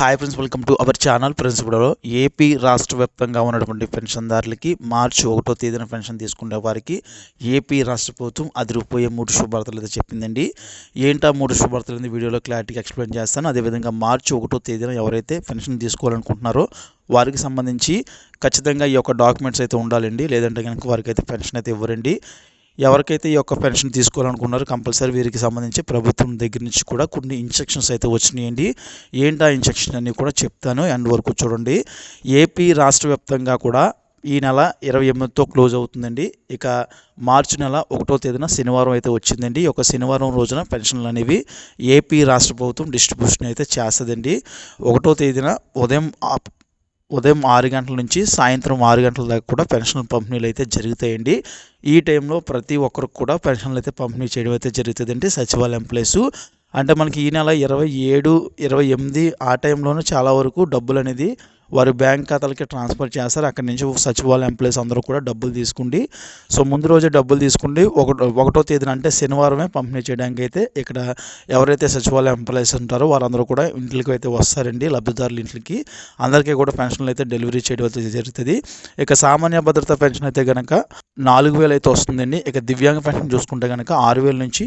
Hi friends welcome to our channel friends ఇప్పుడు AP రాష్ట్ర వ్యాప్తంగా ఉన్నటువంటి పెన్షన్దారులకి మార్చి ఒకటో తేదీన పెన్షన్ తీసుకునే వారికి ఏపీ రాష్ట్ర ప్రభుత్వం అదిరిపోయే మూడు శుభార్తలు అయితే చెప్పిందండి. ఏంటా మూడు శుభార్తలు అనేది వీడియోలో క్లారిటీగా ఎక్స్ప్లెయిన్ చేస్తాను. అదేవిధంగా మార్చి ఒకటో తేదీన ఎవరైతే పెన్షన్ తీసుకోవాలనుకుంటున్నారో వారికి సంబంధించి ఖచ్చితంగా ఈ యొక్క డాక్యుమెంట్స్ అయితే ఉండాలండి. లేదంటే కనుక వారికి అయితే పెన్షన్ అయితే ఇవ్వరండి. ఎవరికైతే ఈ యొక్క పెన్షన్ తీసుకోవాలనుకున్నారో కంపల్సరీ వీరికి సంబంధించి ప్రభుత్వం దగ్గర నుంచి కూడా కొన్ని ఇన్స్ట్రక్షన్స్ అయితే వచ్చినాయండి. ఏంటి ఆ ఇన్స్ట్రక్షన్ అన్ని కూడా చెప్తాను. ఎండ్ వరకు చూడండి. ఏపీ రాష్ట్ర వ్యాప్తంగా కూడా ఈ నెల ఇరవై ఎనిమిదితో క్లోజ్ అవుతుందండి. ఇక మార్చి నెల ఒకటో తేదీన శనివారం అయితే వచ్చిందండి. ఒక శనివారం రోజున పెన్షన్లు అనేవి ఏపీ రాష్ట్ర ప్రభుత్వం డిస్ట్రిబ్యూషన్ అయితే చేస్తుందండి. ఒకటో తేదీన ఉదయం ఉదయం ఆరు గంటల నుంచి సాయంత్రం ఆరు గంటల దాకా కూడా పెన్షన్ పంపిణీలు అయితే జరుగుతాయండి. ఈ టైంలో ప్రతి ఒక్కరికి కూడా పెన్షన్లు అయితే పంపిణీ చేయడం అయితే జరుగుతుందండి సచివాలయం ప్లేసు అంటే మనకి ఈ నెల ఇరవై ఏడు ఇరవై ఎనిమిది ఆ టైంలోనూ చాలా వరకు డబ్బులు అనేది వారి బ్యాంక్ ఖాతాలకి ట్రాన్స్ఫర్ చేస్తారు. అక్కడి నుంచి సచివాలయం ఎంప్లాయీస్ అందరూ కూడా డబ్బులు తీసుకుండి సో ముందు రోజే డబ్బులు తీసుకుండి ఒకటో ఒకటో తేదీన అంటే శనివారమే పంపిణీ చేయడానికి అయితే ఇక్కడ ఎవరైతే సచివాలయం ఎంప్లాయీస్ ఉంటారో వారందరూ కూడా ఇంట్లోకి అయితే వస్తారండి లబ్ధిదారుల ఇంట్లోకి. అందరికీ కూడా పెన్షన్లు అయితే డెలివరీ చేయడం అయితే జరుగుతుంది. ఇక సామాన్య భద్రత పెన్షన్ అయితే కనుక నాలుగు వేలు అయితే వస్తుందండి. ఇక దివ్యాంగ పెన్షన్ చూసుకుంటే కనుక ఆరు వేల నుంచి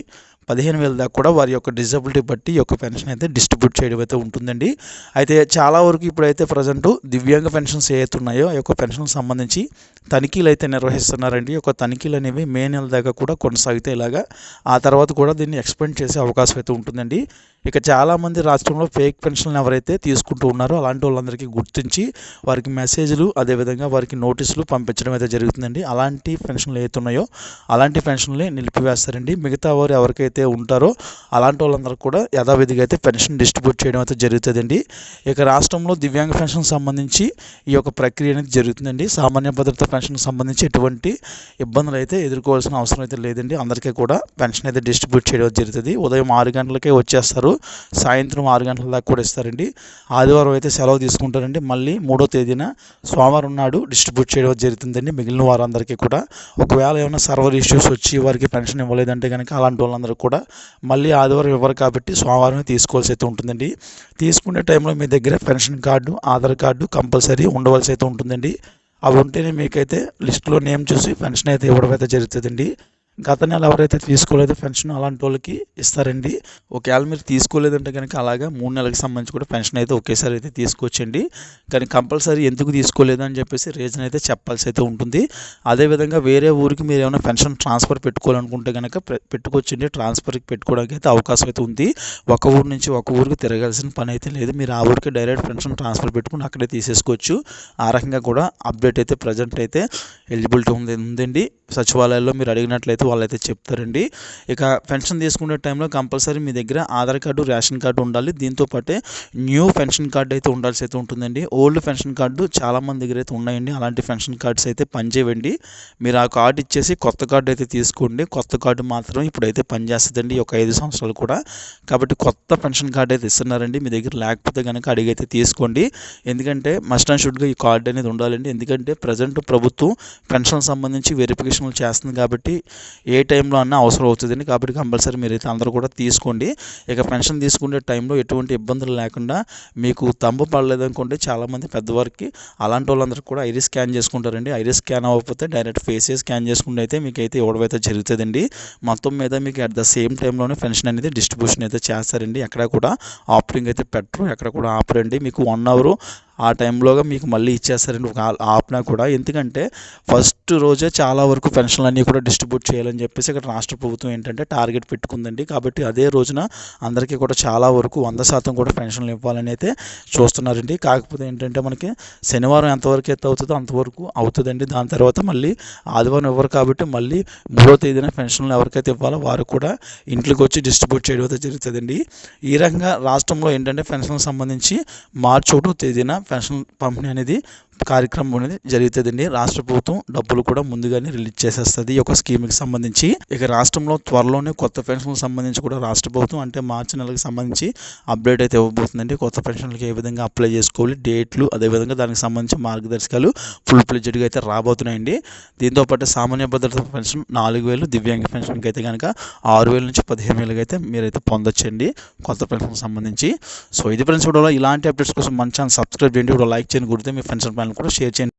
పదిహేను వేల దాకా కూడా వారి యొక్క డిజబిలిటీ బట్టి యొక్క పెన్షన్ అయితే డిస్ట్రిబ్యూట్ చేయడం అయితే ఉంటుందండి. అయితే చాలా వరకు ఇప్పుడైతే ప్రజెంట్ దివ్యాంగ పెన్షన్స్ ఏవైతే ఉన్నాయో ఆ యొక్క పెన్షన్కి సంబంధించి తనిఖీలు అయితే నిర్వహిస్తున్నారండి. ఒక తనిఖీలు అనేవి మే నెల దాకా కూడా కొనసాగితే ఇలాగా. ఆ తర్వాత కూడా దీన్ని ఎక్స్పెండ్ చేసే అవకాశం అయితే ఉంటుందండి. ఇక చాలామంది రాష్ట్రంలో ఫేక్ పెన్షన్లు ఎవరైతే తీసుకుంటూ ఉన్నారో అలాంటి వాళ్ళందరికీ గుర్తించి వారికి మెసేజ్లు అదేవిధంగా వారికి నోటీసులు పంపించడం అయితే జరుగుతుందండి. అలాంటి పెన్షన్లు ఏతున్నాయో ఉన్నాయో అలాంటి పెన్షన్లే నిలిపివేస్తారండి. మిగతా వారు ఎవరికైతే ఉంటారో అలాంటి వాళ్ళందరూ కూడా యథావిధిగా అయితే పెన్షన్ డిస్ట్రిబ్యూట్ చేయడం అయితే జరుగుతుందండి. ఇక రాష్ట్రంలో దివ్యాంగ పెన్షన్ సంబంధించి ఈ యొక్క ప్రక్రియ అనేది జరుగుతుందండి. సామాన్య భద్రత పెన్షన్కి సంబంధించి ఎటువంటి ఇబ్బందులు అయితే ఎదుర్కోవాల్సిన అవసరం అయితే లేదండి. అందరికీ కూడా పెన్షన్ అయితే డిస్ట్రిబ్యూట్ చేయడం జరుగుతుంది. ఉదయం ఆరు గంటలకే వచ్చేస్తారు. సాయంత్రం ఆరు గంటల దాకా కూడా ఇస్తారండి. ఆదివారం అయితే సెలవు తీసుకుంటారండి. మళ్ళీ మూడో తేదీన సోమవారం నాడు డిస్ట్రిబ్యూట్ చేయడం జరుగుతుందండి. మిగిలిన వారందరికీ కూడా. ఒకవేళ ఏమైనా సర్వర్ ఇష్యూస్ వచ్చి వారికి పెన్షన్ ఇవ్వలేదంటే కనుక అలాంటి వాళ్ళందరూ కూడా మళ్ళీ ఆదివారం ఇవ్వరు కాబట్టి సోమవారమే తీసుకోవాల్సి అయితే ఉంటుందండి. తీసుకునే టైంలో మీ దగ్గర pension card Aadhaar card compulsory ఉండవలసి అయితే ఉంటుందండి. అవి ఉంటేనే మీకైతే లిస్టులో నేమ్ చూసి పెన్షన్ అయితే ఇవ్వడం అయితే జరుగుతుందండి. గత నెల ఎవరైతే తీసుకోలేదో పెన్షన్ అలాంటి వాళ్ళకి ఇస్తారండి. ఒకవేళ మీరు తీసుకోలేదంటే కనుక అలాగా మూడు నెలలకు సంబంధించి కూడా పెన్షన్ అయితే ఒకేసారి అయితే తీసుకోవచ్చండి. కానీ కంపల్సరీ ఎందుకు తీసుకోలేదు అని చెప్పేసి రీజన్ అయితే చెప్పాల్సి అయితే ఉంటుంది. అదేవిధంగా వేరే ఊరికి మీరు ఏమైనా పెన్షన్ ట్రాన్స్ఫర్ పెట్టుకోవాలనుకుంటే కనుక పెట్టుకోవచ్చండి. ట్రాన్స్ఫర్కి పెట్టుకోవడానికి అయితే అవకాశం అయితే ఉంది. ఒక ఊరు నుంచి ఒక ఊరికి తిరగాల్సిన పని అయితే లేదు. మీరు ఆ ఊరికి డైరెక్ట్ పెన్షన్ ట్రాన్స్ఫర్ పెట్టుకుని అక్కడే తీసేసుకోవచ్చు. ఆ రకంగా కూడా అప్డేట్ అయితే ప్రజెంట్ అయితే ఎలిజిబిలిటీ ఉంది ఉందండి. సచివాలయాల్లో మీరు అడిగినట్లయితే వాళ్ళైతే చెప్తారండి. ఇక పెన్షన్ తీసుకునే టైంలో కంపల్సరీ మీ దగ్గర ఆధార్ కార్డు రేషన్ కార్డు ఉండాలి. దీంతో పాటే న్యూ పెన్షన్ కార్డు అయితే ఉండాల్సి అయితే ఉంటుందండి. ఓల్డ్ పెన్షన్ కార్డు చాలా మంది దగ్గర అయితే ఉన్నాయండి. అలాంటి పెన్షన్ కార్డ్స్ అయితే పనిచేయండి మీరు ఆ కార్డు ఇచ్చేసి కొత్త కార్డు అయితే తీసుకోండి. కొత్త కార్డు మాత్రం ఇప్పుడైతే పనిచేస్తుందండి. ఒక ఐదు సంవత్సరాలు కూడా. కాబట్టి కొత్త పెన్షన్ కార్డు అయితే ఇస్తున్నారండి. మీ దగ్గర లేకపోతే కనుక అడిగైతే తీసుకోండి. ఎందుకంటే మస్ట్ అండ్ షుడ్గా ఈ కార్డు అనేది ఉండాలండి. ఎందుకంటే ప్రజెంట్ ప్రభుత్వం పెన్షన్ సంబంధించి వెరిఫికేషన్లు చేస్తుంది కాబట్టి ఏ టైంలో అన్నా అవసరం అవుతుందండి. కాబట్టి కంపల్సరీ మీరైతే అందరూ కూడా తీసుకోండి. ఇక పెన్షన్ తీసుకునే టైంలో ఎటువంటి ఇబ్బందులు లేకుండా మీకు తంబు పడలేదనుకుంటే చాలామంది పెద్దవారికి అలాంటి వాళ్ళందరూ కూడా ఐరిస్ స్కాన్ చేసుకుంటారండి. ఐరిస్ స్కాన్ అవ్వకపోతే డైరెక్ట్ ఫేసే స్కాన్ చేసుకుంటే అయితే మీకు అయితే ఇవ్వడం అయితే జరుగుతుందండి. మొత్తం మీద మీకు అట్ ద సేమ్ టైంలోనే పెన్షన్ అనేది డిస్ట్రిబ్యూషన్ అయితే చేస్తారండి. ఎక్కడ కూడా ఆపరింగ్ అయితే పెట్టరు ఎక్కడ కూడా ఆపరండి. మీకు వన్ అవర్ ఆ టైంలోగా మీకు మళ్ళీ ఇచ్చేస్తారండి. ఒక ఆ- ఆపినా కూడా. ఎందుకంటే ఫస్ట్ ఫస్ట్ రోజే చాలా వరకు పెన్షన్లు అన్నీ కూడా డిస్ట్రిబ్యూట్ చేయాలని చెప్పేసి ఇక్కడ రాష్ట్ర ప్రభుత్వం ఏంటంటే టార్గెట్ పెట్టుకుందండి. కాబట్టి అదే రోజున అందరికీ కూడా చాలా వరకు వంద శాతం కూడా పెన్షన్లు ఇవ్వాలని అయితే చూస్తున్నారండి. కాకపోతే ఏంటంటే మనకి శనివారం ఎంతవరకు అయితే అవుతుందో అంతవరకు అవుతుందండి. దాని తర్వాత మళ్ళీ ఆదివారం ఇవ్వరు కాబట్టి మళ్ళీ మూడో తేదీన పెన్షన్లు ఎవరికైతే ఇవ్వాలో వారు కూడా ఇంట్లోకి వచ్చి డిస్ట్రిబ్యూట్ చేయడం అయితే జరుగుతుందండి. ఈ రకంగా రాష్ట్రంలో ఏంటంటే పెన్షన్ సంబంధించి మార్చి ఒకటో తేదీన పెన్షన్ పంపిణీ అనేది కార్యక్రమం అనేది జరుగుతుందండి. రాష్ట్ర ప్రభుత్వం డబ్బులు కూడా ముందుగానే రిలీజ్ చేసేస్తుంది. ఈ యొక్క స్కీమ్కి సంబంధించి ఇక రాష్ట్రంలో త్వరలోనే కొత్త పెన్షన్లకు సంబంధించి కూడా రాష్ట్ర ప్రభుత్వం అంటే మార్చి నెలకు సంబంధించి అప్డేట్ అయితే ఇవ్వబోతుందండి. కొత్త పెన్షన్లకు ఏ విధంగా అప్లై చేసుకోవాలి డేట్లు అదేవిధంగా దానికి సంబంధించి మార్గదర్శకాలు ఫుల్ ప్లెడ్జ్డ్గా అయితే రాబోతున్నాయండి. దీంతో పాటు సామాన్య భద్రత పెన్షన్ నాలుగు వేలు దివ్యాంగ పెన్షన్కి అయితే కనుక ఆరు వేల నుంచి పదిహేను వేలకి అయితే మీరైతే పొందొచ్చండి కొత్త పెన్షన్కి సంబంధించి. సో ఇది ఫ్రెండ్స్ కూడా ఇలాంటి అప్డేట్స్ కోసం మన ఛానల్ సబ్స్క్రైబ్ చేయండి. కూడా లైక్ చేయండి. గుర్తే మీ ఫ్రెండ్స్ అండ్ ఫ్యామిలీ కూడా షేర్ చేయండి